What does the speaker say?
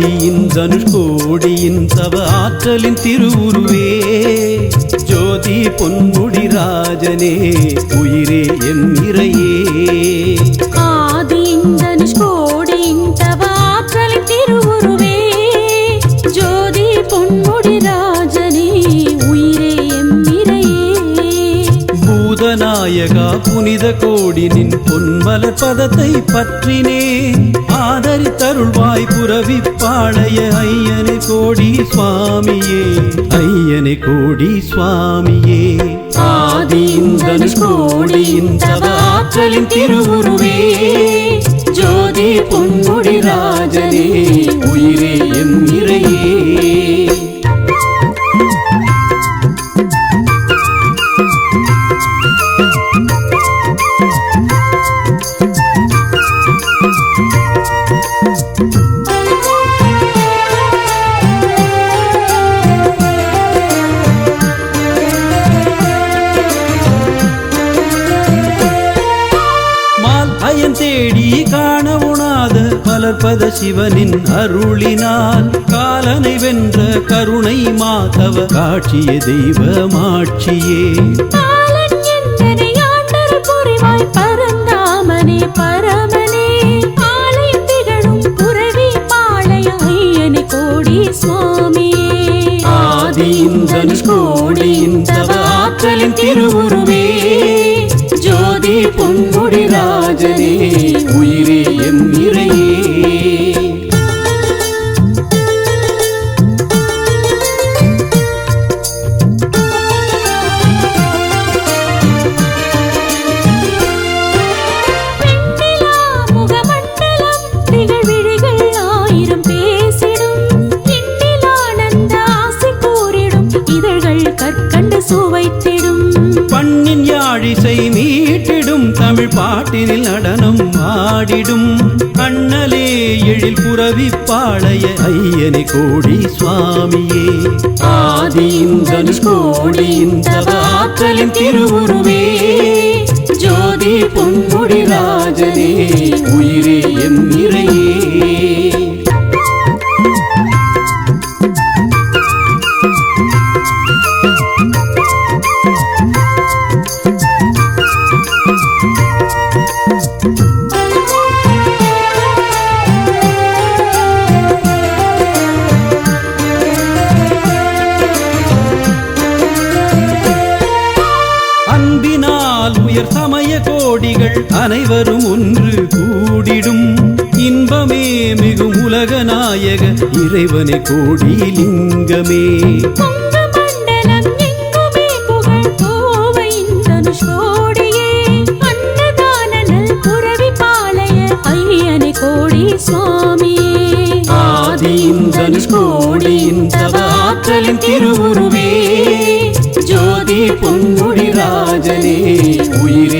ஆதியின் தனுஷ்கோடியின் தவ ஆற்றலின் திருவுருவே. ஜோதி பொன்முடி ராஜனே உயிரே என் இறையே. ஆதி புனித கோடி நின் பொன்மல பதத்தை பற்றினே ஆதரித்தருள்வாய் புறவிப்பாளைய ஐயனை கோடி சுவாமியே ஐயனை கோடி சுவாமியே ஆதியின் தனுஷ்கோடியின் தவ திருவுருவே ஜோதி பொன்முடி ராஜனே உயிரே எம் இறையே. காண உணாத மலர்பத சிவனின் அருளினால் காலனை வென்ற கருணை மாதவ காட்சிய தெய்வமாட்சியே. பரந்தாமனே பரமனே. ஆலயம் திகழும் புரவி பாளைய ஐயனே கோடி சுவாமியே ஆதியின் தனுஷ்கோடியின் தவ ஆற்றலின் திருவுருவே. ஜோதி பொன்முடி ராஜனே. சுவைத்திடும் பண்ணின் யாழிசை மீட்டிடும் தமிழ் பாட்டினில் நடனம் ஆடிடும். அண்ணலே எழில் புறவி பாளைய ஐயனை கோடி சுவாமியே ஆதியின் தனுஷ்கோடியின் ஆற்றலின் திருவுருவே. ஜோதி பொன்முடி ராஜனே உயிரே உயர் சமய கோடிகள் அனைவரும் ஒன்று கூடிடும். இன்பமே மிகும் உலக நாயக இறைவனை கோடி லிங்கமே பொங்க மண்டலம் எங்குமே புகழ் கோவையின் தனுஷ்கோடியே உயிரே எம்